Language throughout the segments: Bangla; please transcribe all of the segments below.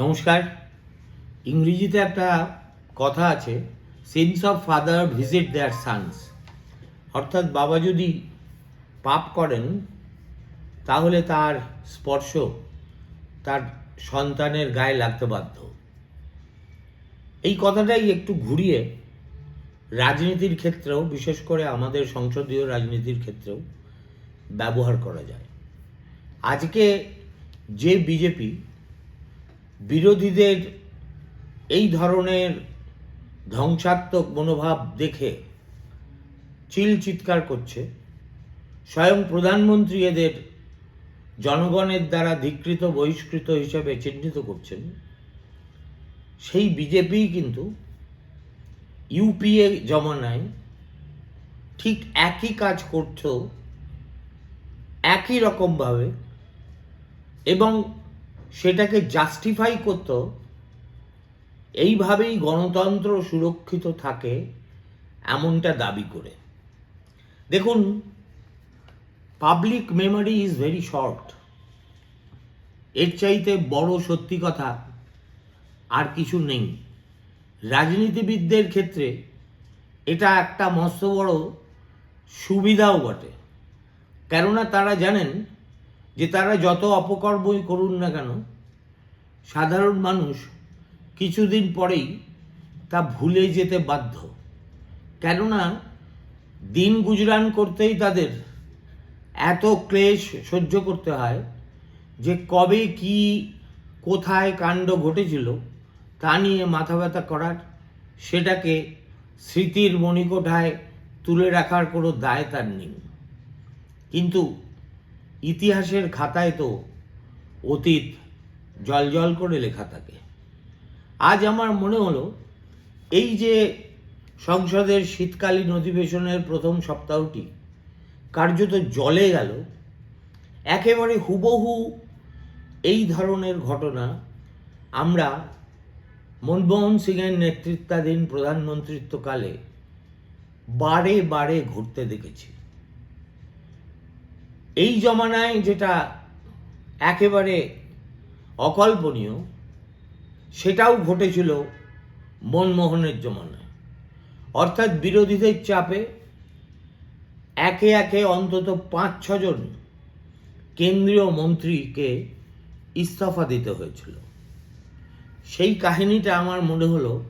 নমস্কার। ইংরেজিতে একটা কথা আছে sense of father visit their sons অর্থাৎ বাবা যদি পাপ করেন, তাহলে তার স্পর্শ তার সন্তানের গায়ে লাগতে বাধ্য। এই কথাটাই একটু ঘুরিয়ে রাজনীতির ক্ষেত্রেও, বিশেষ করে আমাদের সংসদীয় রাজনীতির ক্ষেত্রেও ব্যবহার করা যায়। আজকে যে বিজেপি বিরোধীদের এই ধরনের ধ্বংসাত্মক মনোভাব দেখে চিল চিৎকার করছে। স্বয়ং প্রধানমন্ত্রী এদের জনগণের দ্বারা ধিকৃত, বহিষ্কৃত হিসেবে চিহ্নিত করছেন। সেই বিজেপি কিন্তু ইউপিএ জমানায় ঠিক একই কাজ করছ একই রকমভাবে এবং সেটাকে জাস্টিফাই করত, এইভাবেই গণতন্ত্র সুরক্ষিত থাকে এমনটা দাবি করে। দেখুন public memory is very short এর চাইতে বড় সত্যি কথা আর কিছু নেই। রাজনীতিবিদদের ক্ষেত্রে এটা একটা মস্ত বড় সুবিধাও বটে। কেননা তারা জানেন যে তারা যত অপকর্মই করুন না কেন, সাধারণ মানুষ কিছুদিন পরেই তা ভুলে যেতে বাধ্য। কেননা দিন গুজরান করতেই তাদের এত ক্লেশ সহ্য করতে হয় যে কবে কি, কোথায় কাণ্ড ঘটেছিল তা নিয়ে মাথা ব্যথা করার, সেটাকে স্মৃতির মণিকোঠায় তুলে রাখার কোনো দায় তার নেই। কিন্তু ইতিহাসের খাতায় তো অতীত জল জল করে লেখা থাকে। আজ আমার মনে হলো, এই যে সংসদের শীতকালীন অধিবেশনের প্রথম সপ্তাহটি কার্যত জলে গেল, একেবারে হুবহু এই ধরনের ঘটনা আমরা মনমোহন সিংয়ের নেতৃত্বাধীন প্রধানমন্ত্রিত্বকালে বারে বারে ঘুরতে দেখেছি। এই জমানায় যেটা একেবারে অকল্পনীয়, সেটাও ঘটেছিল মনমোহনের জমানায়। অর্থাৎ বিরোধীদের চাপে একে একে অন্তত পাঁচ ছজন কেন্দ্রীয় মন্ত্রীকে ইস্তফা দিতে হয়েছিল। সেই কাহিনীটা আমার মনে হলো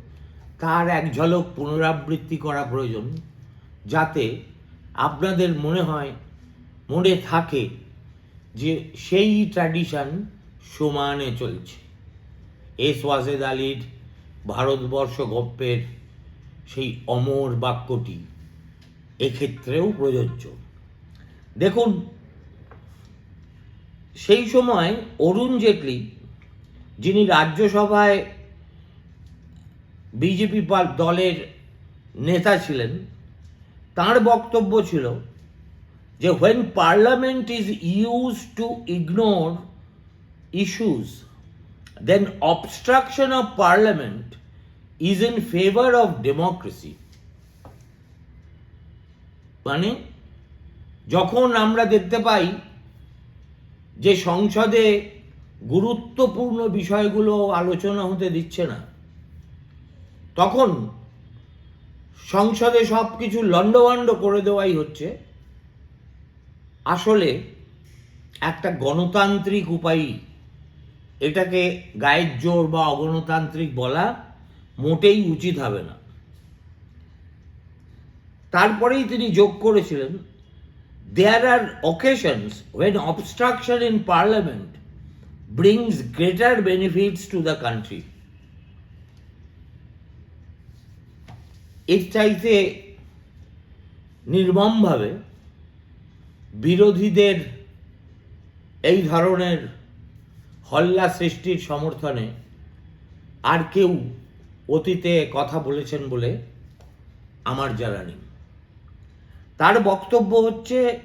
তার এক ঝলক পুনরাবৃত্তি করা প্রয়োজন, যাতে আপনাদের মনে হয় মনে থাকে যে সেই ট্র্যাডিশন সমানে চলছে। এস ওয়াজেদ আলীর ভারতবর্ষ গপ্পের সেই অমর বাক্যটি এক্ষেত্রেও প্রযোজ্য। দেখুন, সেই সময় অরুণ জেটলি, যিনি রাজ্যসভায় বিজেপি দলের নেতা ছিলেন, তার বক্তব্য ছিল যে when parliament is use to ignore issues then obstruction of parliament is in favour of democracy মানে যখন আমরা দেখতে পাই যে সংসদে গুরুত্বপূর্ণ বিষয়গুলো আলোচনা হতে দিচ্ছে না, তখন সংসদে সব কিছু লণ্ডভাণ্ড করে দেওয়াই হচ্ছে। আসলে একটা গণতান্ত্রিক উপায় এটাকে গায়ের জোর বা অগণতান্ত্রিক বলা মোটেই উচিত হবে না। তারপরেই তিনি যোগ করেছিলেন there are occasions when obstruction in parliament brings greater benefits to the country এর চাইতে নির্মমভাবে বিরোধীদের এই ধরনের হল্লা সৃষ্টির সমর্থনে আর কেউ অতীতে কথা বলেছেন বলে আমার জানা নেই। তার বক্তব্য হচ্ছে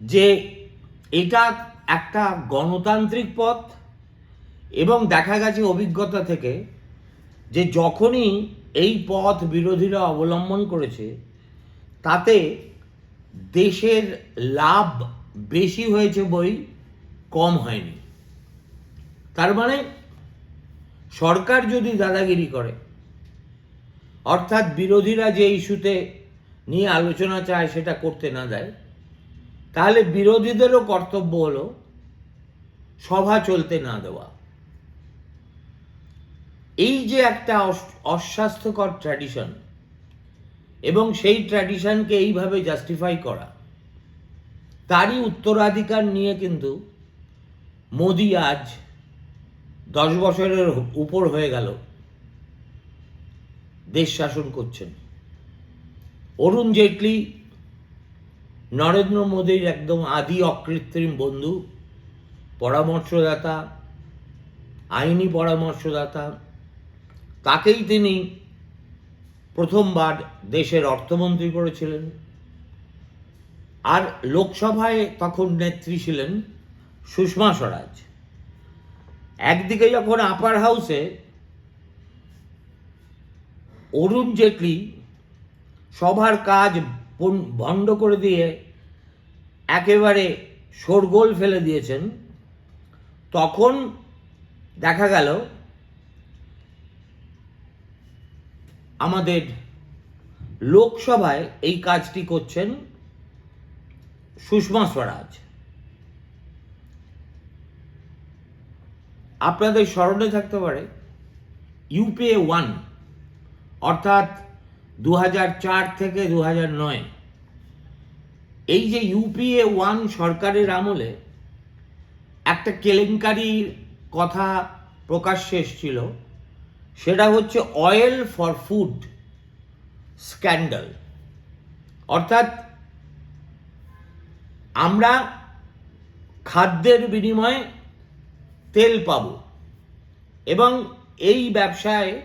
যে এটা একটা গণতান্ত্রিক পথ এবং দেখা গেছে অভিজ্ঞতা থেকে যে যখনই এই পথ বিরোধীরা অবলম্বন করেছে তাতে দেশের লাভ বেশি হয়েছে বই, কম হয়নি। তার মানে সরকার যদি দাদাগিরি করে, অর্থাৎ বিরোধীরা যে ইস্যুতে নিয়ে আলোচনা চায় সেটা করতে না দেয়, তাহলে বিরোধীদেরও কর্তব্য হলো সভা চলতে না দেওয়া। এই যে একটা অস্বাস্থ্যকর ট্র্যাডিশন এবং সেই ট্র্যাডিশনকে এইভাবে জাস্টিফাই করা। তারই উত্তরাধিকার নিয়ে কিন্তু মোদি আজ দশ বছরের উপর হয়ে গেল দেশ শাসন করছেন। অরুণ জেটলি, নরেন্দ্র মোদীর একদম আদি অকৃত্রিম বন্ধু, পরামর্শদাতা, আইনি পরামর্শদাতা, তাকেই তিনি প্রথমবার দেশের অর্থমন্ত্রী করেছিলেন। আর লোকসভায় তখন নেত্রী ছিলেন সুষমা স্বরাজ। একদিকে যখন আপার হাউসে অরুণ জেটলি সভার কাজ বন্ধ করে দিয়ে একেবারে শোরগোল ফেলে দিয়েছেন, তখন দেখা গেল আমাদের লোকসভায় এই কাজটি করছেন সুষমা স্বরাজ। আপনাদের স্মরণে থাকতে পারে ইউপিএ ওয়ান অর্থাৎ দু থেকে দু এই যে ইউপিএ ওয়ান সরকারের আমলে একটা কেলেঙ্কারির কথা প্রকাশ্যে এসেছিল সেটা হচ্ছে অয়েল ফর ফুড স্ক্যান্ডাল অর্থাৎ আমরা খাদ্যের বিনিময়ে তেল পাব এবং এই ব্যবসায়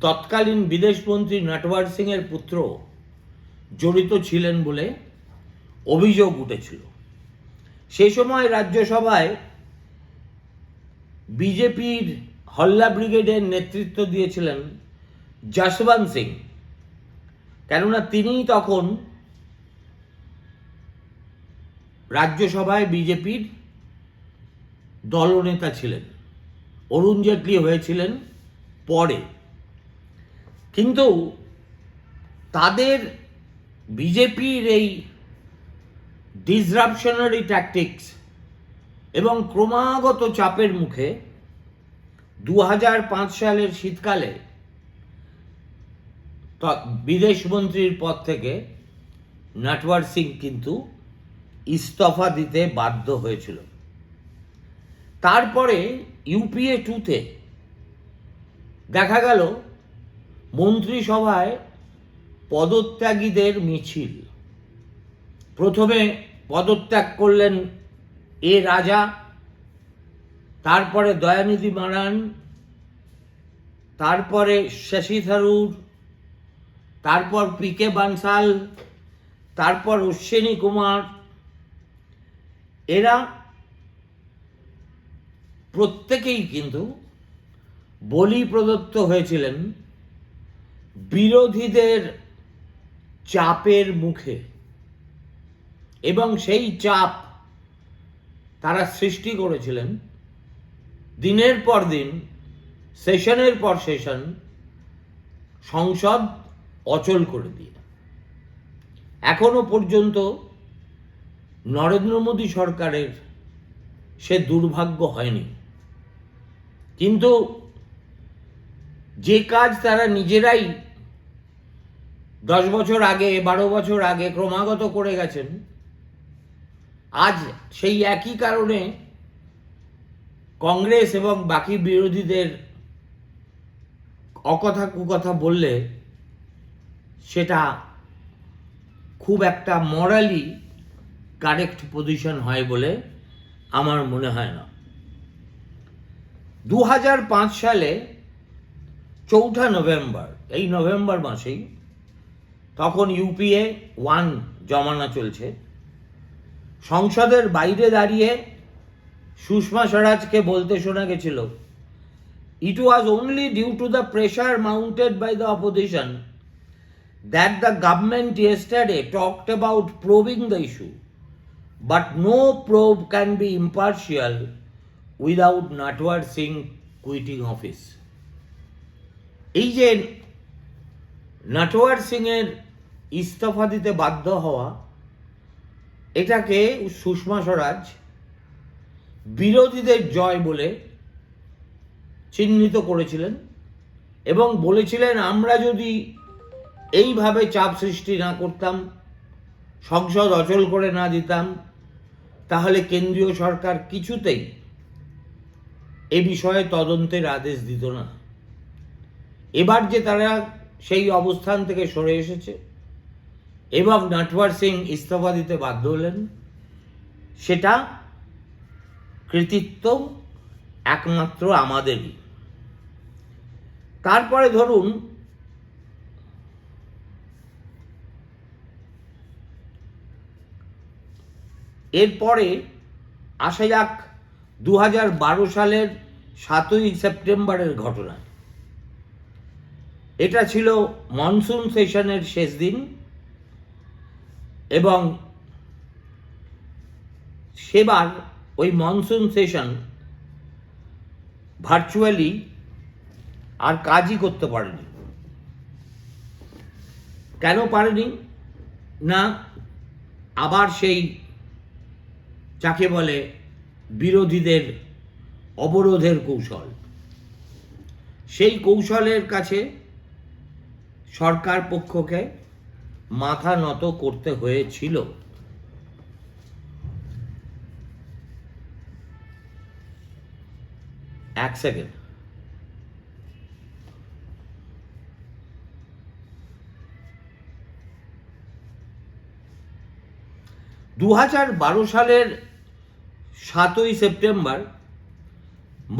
তৎকালীন বিদেশমন্ত্রী নটওয়ার সিংয়ের পুত্র জড়িত ছিলেন বলে অভিযোগ উঠেছিল। সেই সময় রাজ্যসভায় বিজেপির হল্লা ব্রিগেডের নেতৃত্ব দিয়েছিলেন যশবন্ত সিং। কেননা তিনি তখন রাজ্যসভায় বিজেপির দলনেতা ছিলেন। অরুণ জেটলি হয়েছিলেন পরে। কিন্তু তাদের বিজেপির এই ডিসরাপশনারি ট্যাকটিক্স এবং ক্রমাগত চাপের মুখে দু হাজার পাঁচ সালের শীতকালে ত- বিদেশমন্ত্রীর পদ থেকে নটওয়ার সিং কিন্তু ইস্তফা দিতে বাধ্য হয়েছিল। তারপরে ইউপিএ টুতে দেখা গেল মন্ত্রিসভায় পদত্যাগীদের মিছিল। প্রথমে পদত্যাগ করলেন এ রাজা তারপরে দয়ানিধি মারান, তারপরে শশী থারুর, তারপর পি কে বানসাল, তারপর অশ্বিনী কুমার। এরা প্রত্যেকেই কিন্তু বলি প্রদত্ত হয়েছিলেন বিরোধীদের চাপের মুখে। এবং সেই চাপ তারা সৃষ্টি করেছিলেন দিনের পর দিন, সেশনের পর সেশন, সংসদ অচল করে দিয়ে। এখনও পর্যন্ত নরেন্দ্র মোদী সরকারের সে দুর্ভাগ্য হয়নি। কিন্তু যে কাজ তারা নিজেরাই দশ বছর আগে, বারো বছর আগে ক্রমাগত করে গেছেন, আজ সেই একই কারণে কংগ্রেস এবং বাকি বিরোধীদের অকথা কুকথা বললে সেটা খুব একটা মরালি কারেক্ট পজিশন হয় বলে আমার মনে হয় না। দু হাজার পাঁচ সালে চৌঠা নভেম্বর, এই নভেম্বর মাসেই তখন ইউপিএ ওয়ান জমানা চলছে। সংসদের বাইরে দাঁড়িয়ে সুষমা স্বরাজকে বলতে শোনা গেছিল it was only due to the pressure mounted by the opposition that the government yesterday talked about probing the issue but no probe can be impartial without Natwar Singh quitting office এই যে নটওয়ার সিংয়ের ইস্তফা দিতে বাধ্য হওয়া, এটাকে সুষমা স্বরাজ বিরোধীদের জয় বলে চিহ্নিত করেছিলেন এবং বলেছিলেন, আমরা যদি এইভাবে চাপ সৃষ্টি না করতাম, সংসদ অচল করে না দিতাম, তাহলে কেন্দ্রীয় সরকার কিছুতেই এ বিষয়ে তদন্তের আদেশ দিত না। এবার যে তারা সেই অবস্থান থেকে সরে এসেছে এবং নাটওয়ার সিং ইস্তফা দিতে বাধ্য হলেন, সেটা কৃতিত্ব একমাত্র আমাদেরই। তারপরে ধরুন, এরপরে আসা যাক দু সালের সাতই সেপ্টেম্বরের ঘটনা। এটা ছিল মনসুন সেশনের শেষ দিন এবং সেবার ওই মনসুন সেশন ভার্চুয়ালি আর কাজই করতে পারেনি। কেন পারেনি? না, আবার সেই যাকে বলে বিরোধীদের অবরোধের কৌশল। সেই কৌশলের কাছে সরকার পক্ষকে মাথা নত করতে হয়েছিল। এক সেকেন্ড। দু হাজার বারো সালের সাতই সেপ্টেম্বর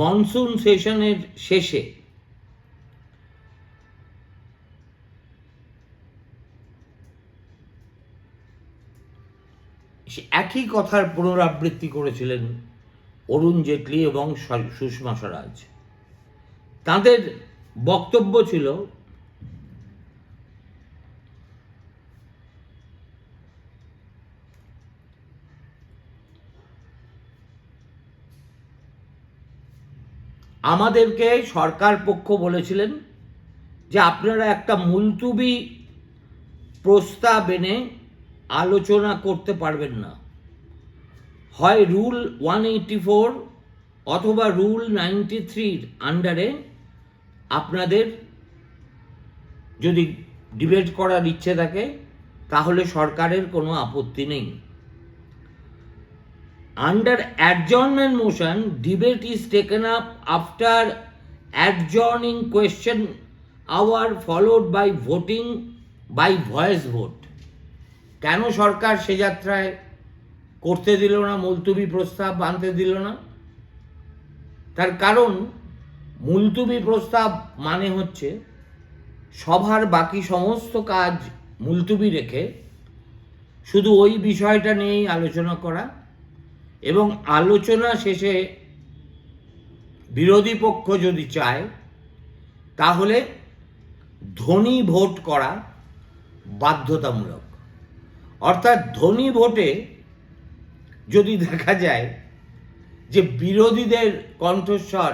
মনসুন সেশনের শেষে একই কথার পুনরাবৃত্তি করেছিলেন অরুণ জেটলি এবং সুষমা স্বরাজ। তাদের বক্তব্য ছিল, আমাদেরকে সরকার পক্ষ বলেছিলেন যে আপনারা একটা মুলতুবি প্রস্তাব এনে আলোচনা করতে পারবেন না। হয় রুল ওয়ান এইটটি ফোর অথবা রুল নাইনটি থ্রির আন্ডারে আপনাদের যদি ডিবেট করার ইচ্ছে থাকে, তাহলে সরকারের কোনো আপত্তি নেই। Under adjournment motion debate is taken up after adjourning question hour followed by voting by voice vote কেন সরকার সে যাত্রায় করতে দিল না, মুলতুবি প্রস্তাব আনতে দিল না। তার কারণ, মুলতুবি প্রস্তাব মানে হচ্ছে, সভার বাকি সমস্ত কাজ মুলতুবি রেখে শুধু ওই বিষয়টা নিয়েই আলোচনা করা এবং আলোচনা শেষে বিরোধী পক্ষ যদি চায়, তাহলে ধনী ভোট করা বাধ্যতামূলক। অর্থাৎ ধনী ভোটে যদি দেখা যায় যে বিরোধীদের কণ্ঠস্বর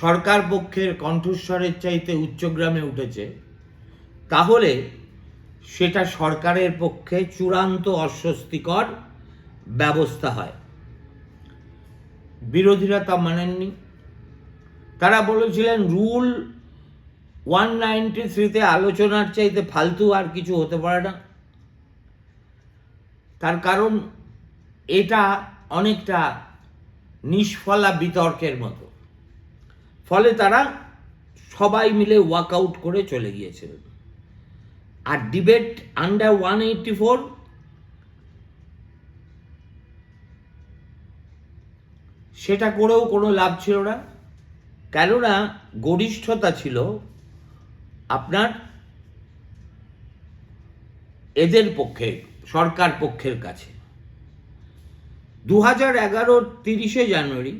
সরকার পক্ষের কণ্ঠস্বরের চাইতে উচ্চগ্রামে উঠেছে, তাহলে সেটা সরকারের পক্ষে চূড়ান্ত অস্বস্তিকর ব্যবস্থা হয়। বিরোধীরা তা মানেননি। তারা বলেছিলেন, রুল ওয়ান নাইনটি থ্রিতে আলোচনার চাইতে ফালতু আর কিছু হতে পারে না। তার কারণ এটা অনেকটা নিষ্ফলা বিতর্কের মতো। ফলে তারা সবাই মিলে ওয়াকআউট করে চলে গিয়েছিলেন আর debate under one eighty four সেটা করেও কোনো লাভ ছিল না। কেননা গরিষ্ঠতা ছিল আপনার এদের পক্ষে, সরকার পক্ষের কাছে। দু হাজার এগারো তিরিশে জানুয়ারি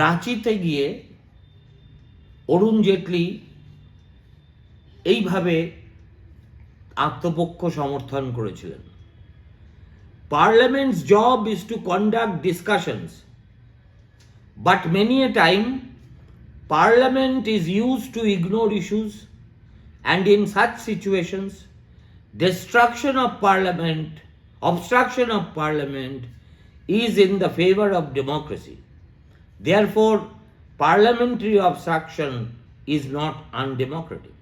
রাঁচিতে গিয়ে অরুণ জেটলি এইভাবে আত্মপক্ষ সমর্থন করেছিলেন। Parliament's job is to conduct discussion but many a time parliament is use to ignore issues and in such situations destruction of Parliament, obstruction of Parliament is in the favor of democracy. Therefore, parliamentary obstruction is not undemocratic.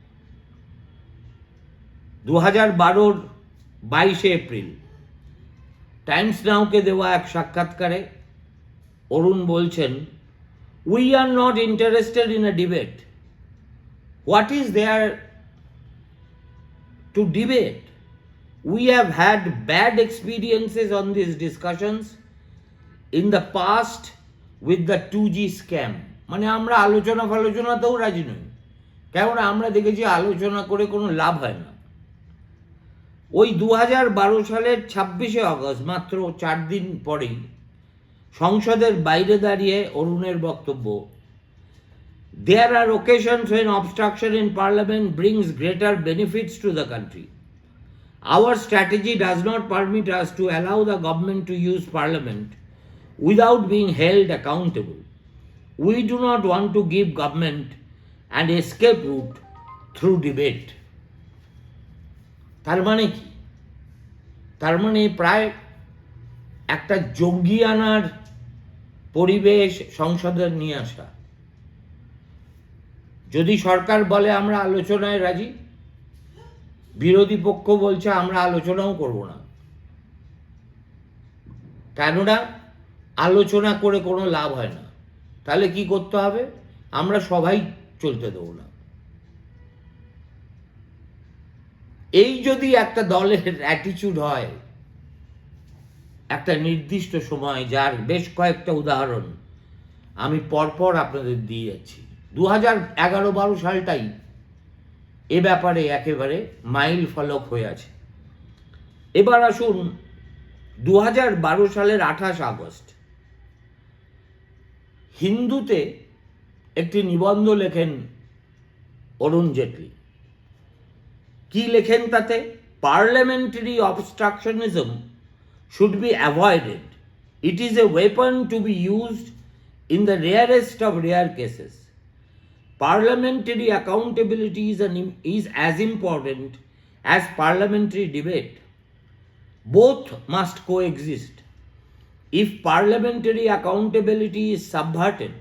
দু হাজার বারোর বাইশে এপ্রিল টাইমস নাওকে দেওয়া এক সাক্ষাৎকারে অরুণ বলছেন we are not interested in a debate what is there to debate we have had bad experiences on these discussions in the past with the 2G scam মানে আমরা আলোচনা ফালোচনাতেও রাজি নই কেননা আমরা দেখেছি আলোচনা করে কোনো লাভ হয় না ওই দু বারো সালের ছাব্বিশে আগস্ট মাত্র চার দিন পরেই সংসদের বাইরে দাঁড়িয়ে অরুণের বক্তব্য there R occasions when obstruction in parliament brings greater benefits to the country Our strategy does not permit us to allow the government to use parliament without being held accountable. We do not want to give government an escape route through debate. তার মানে কি তার মানে প্রায় একটা জঙ্গিয়ানার পরিবেশ সংসদের নিয়ে আসা যদি সরকার বলে আমরা আলোচনায় রাজি বিরোধী পক্ষ বলছে, আমরা আলোচনাও করব না। কেননা আলোচনা করে কোনো লাভ হয় না। তাহলে কি করতে হবে? আমরা সবাই চলতে দেবো না। এই যদি একটা দলের অ্যাটিচিউড হয়, একটা নির্দিষ্ট সময়, যার বেশ কয়েকটা উদাহরণ আমি পরপর আপনাদের দিয়ে যাচ্ছি। দু হাজার এগারো বারো সালটাই এ ব্যাপারে একেবারে মাইল ফলক হয়ে আছে। এবার আসুন দু হাজার বারো সালের আঠাশ আগস্ট। হিন্দুতে একটি নিবন্ধ লেখেন অরুণ জেটলি। কি লেখেন তাতে? Parliamentary obstructionism should be avoided. It is a weapon to be used in the rarest of rare cases. Parliamentary accountability is, an, is as important as parliamentary debate. Both must coexist. If parliamentary accountability is subverted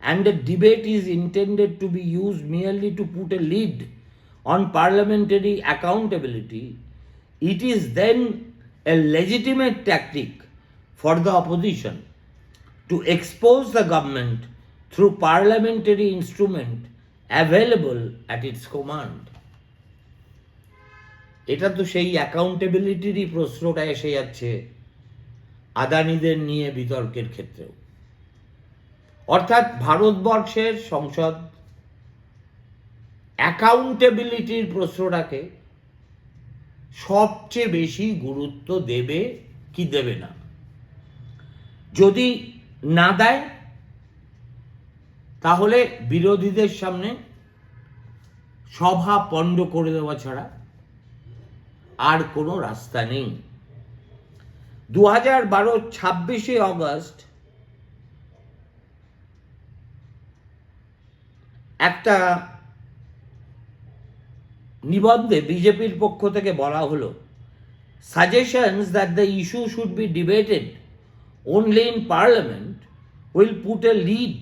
and the debate is intended to be used merely to put a lid on parliamentary accountability, it is then a legitimate tactic for the opposition to expose the government through parliamentary instrument available at its command. এটা তো সেই অ্যাকাউন্টেবিলিটিরই প্রশ্নটা এসে যাচ্ছে আদানিদের নিয়ে বিতর্কের ক্ষেত্রেও অর্থাৎ ভারতবর্ষের সংসদ অ্যাকাউন্টেবিলিটির প্রশ্নটাকে সবচেয়ে বেশি গুরুত্ব দেবে কি দেবে না যদি না দেয় তাহলে বিরোধীদের সামনে সভা পণ্ড করে দেওয়া ছাড়া আর কোনো রাস্তা নেই। দু হাজার বারো ছাব্বিশে অগস্ট একটা নিবন্ধে বিজেপির পক্ষ থেকে বলা হলো suggestions that the issue should be debated only in parliament will put a lead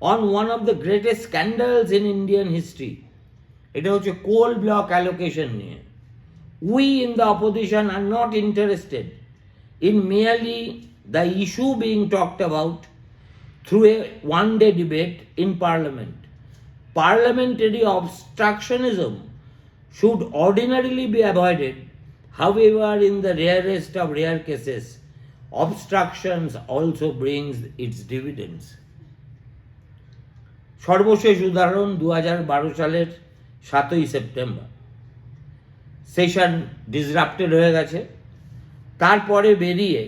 on one of the greatest scandals in Indian history. এটা হচ্ছে কোল ব্লক অ্যালোকেশন নিয়ে we in the opposition are not interested in merely the issue being talked about through a one day debate in parliament parliamentary obstructionism should ordinarily be avoided. However, in the rarest of rare cases, obstructions also brings its dividends. সর্বশেষ উদাহরণ দু সালের সাতই সেপ্টেম্বর। সেশন ডিসরাপ্টেড হয়ে গেছে। তারপরে বেরিয়ে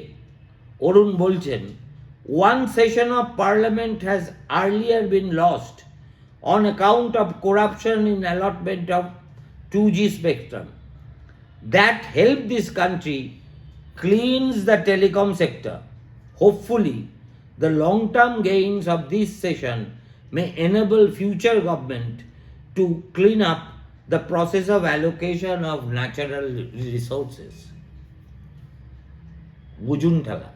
অরুণ বলছেন one session of parliament has earlier been lost on account of corruption in allotment of 2G spectrum. That help this country cleans the telecom sector hopefully the long term gains of this session may enable future government to clean up the process of allocation of natural resources. বুঝুন ঠেলা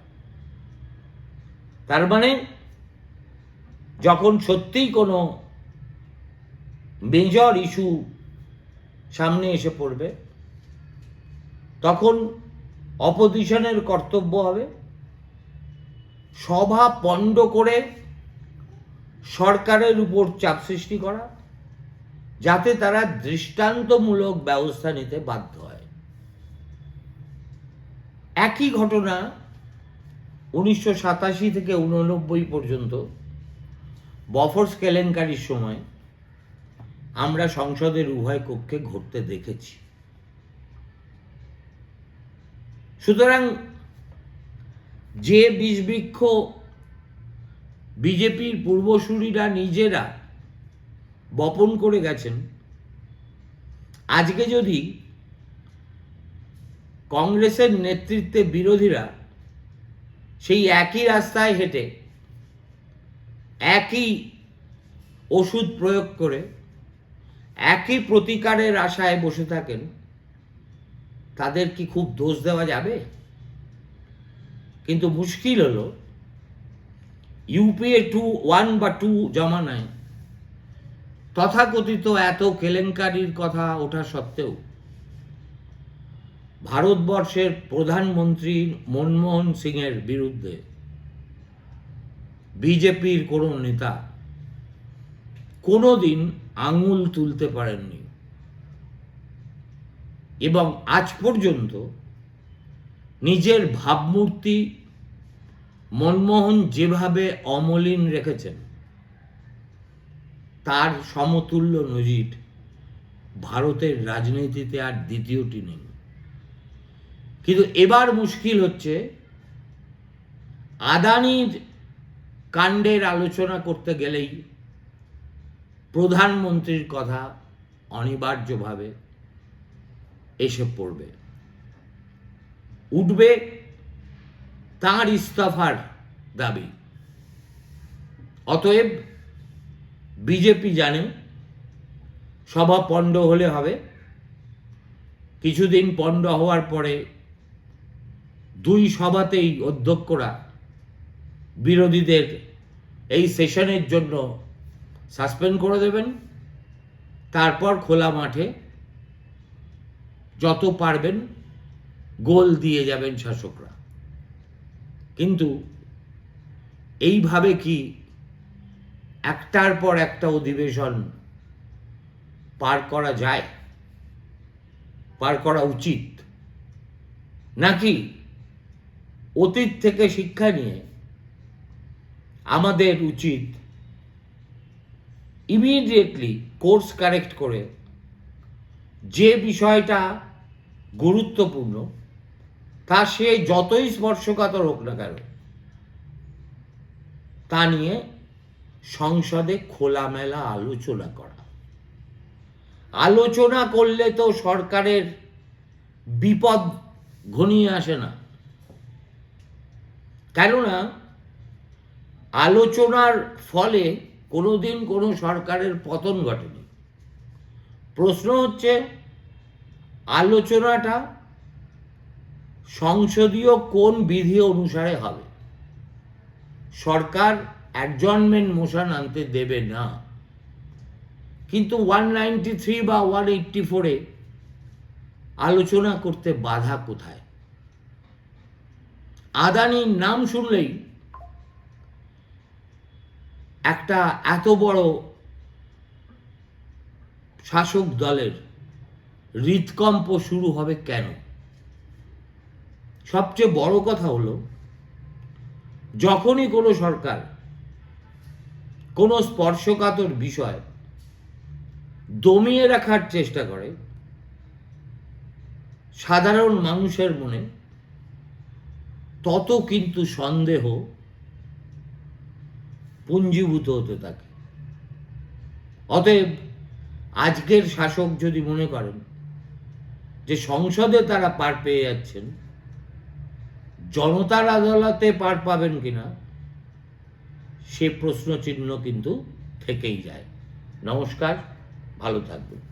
তার মানে যখন সত্যিই কোনো মেজর ইস্যু সামনে এসে পড়বে তখন অপোজিশনের কর্তব্য হবে সভা পণ্ড করে সরকারের উপর চাপ সৃষ্টি করা, যাতে তারা দৃষ্টান্তমূলক ব্যবস্থা নিতে বাধ্য হয়। একই ঘটনা উনিশশো সাতাশি থেকে উননব্বই পর্যন্ত বফর্স কেলেঙ্কারির সময় আমরা সংসদের উভয় কক্ষে ঘটতে দেখেছি। সুতরাং যে বিষবৃক্ষ বিজেপির পূর্বসূরীরা নিজেরা বপন করে গেছেন। আজকে যদি কংগ্রেসের নেতৃত্বে বিরোধীরা সেই একই রাস্তায় হেঁটে একই ওষুধ প্রয়োগ করে একই প্রতিকারের আশায় বসে থাকেন, তাদের কি খুব দোষ দেওয়া যাবে? কিন্তু মুশকিল হলো ইউপিএ টু ওয়ান বা টু জমানায় তথাকথিত এত কেলেঙ্কারির কথা ওঠা সত্ত্বেও ভারতবর্ষের প্রধানমন্ত্রী মনমোহন সিংয়ের বিরুদ্ধে বিজেপির কোনো নেতা কোনো দিন আঙুল তুলতে পারেননি। এবং আজ পর্যন্ত নিজের ভাবমূর্তি মনমোহন যেভাবে অমলিন রেখেছেন, তার সমতুল্য নজির ভারতের রাজনীতিতে আর দ্বিতীয়টি নেই। কিন্তু এবার মুশকিল হচ্ছে আদানির কাণ্ডের আলোচনা করতে গেলেই প্রধানমন্ত্রীর কথা অনিবার্যভাবে এসে পড়বে। উঠবে তাঁর ইস্তফার দাবি। অতএব বিজেপি জানে সভা পণ্ড হলে হবে। কিছুদিন পণ্ড হওয়ার পরে দুই সভাতেই অধ্যক্ষরা বিরোধীদের এই সেশনের জন্য সাসপেন্ড করে দেবেন। তারপর খোলা মাঠে যত পারবেন গোল দিয়ে যাবেন শাসকরা। কিন্তু এইভাবে কি একটার পর একটা অধিবেশন পার করা যায়? পার করা উচিত? নাকি অতীত থেকে শিক্ষা নিয়ে আমাদের উচিত ইমিডিয়েটলি কোর্স কারেক্ট করে যে বিষয়টা গুরুত্বপূর্ণ তা সে যতই স্পর্শকাতর হোক না কেন, তা নিয়ে সংসদে খোলামেলা আলোচনা করা। আলোচনা করলে তো সরকারের বিপদ ঘনিয়ে আসে না। কেননা আলোচনার ফলে কোনোদিন কোনো সরকারের পতন ঘটেনি। প্রশ্ন হচ্ছে, আলোচনাটা সংসদীয় কোন বিধি অনুসারে হবে? সরকার অ্যাডজনমেন্ট মোশন আনতে দেবে না। কিন্তু ওয়ান নাইনটি থ্রি বা ওয়ান এইটটি ফোরে আলোচনা করতে বাধা কোথায়? আদানির নাম শুনলেই একটা এত বড় শাসক দলের হৃদকম্প শুরু হবে কেন? সবচেয়ে বড় কথা হলো, যখনই কোনো সরকার কোনো স্পর্শকাতর বিষয় দমিয়ে রাখার চেষ্টা করে, সাধারণ মানুষের মনে তত কিন্তু সন্দেহ পুঞ্জীভূত হতে থাকে। অতএব আজকের শাসক যদি মনে করেন যে সংসদে তারা পার পেয়ে যাচ্ছেন জনতার আদালতে পার পাবেন কিনা সে প্রশ্নচিহ্ন কিন্তু থেকেই যায়। নমস্কার ভালো থাকবেন।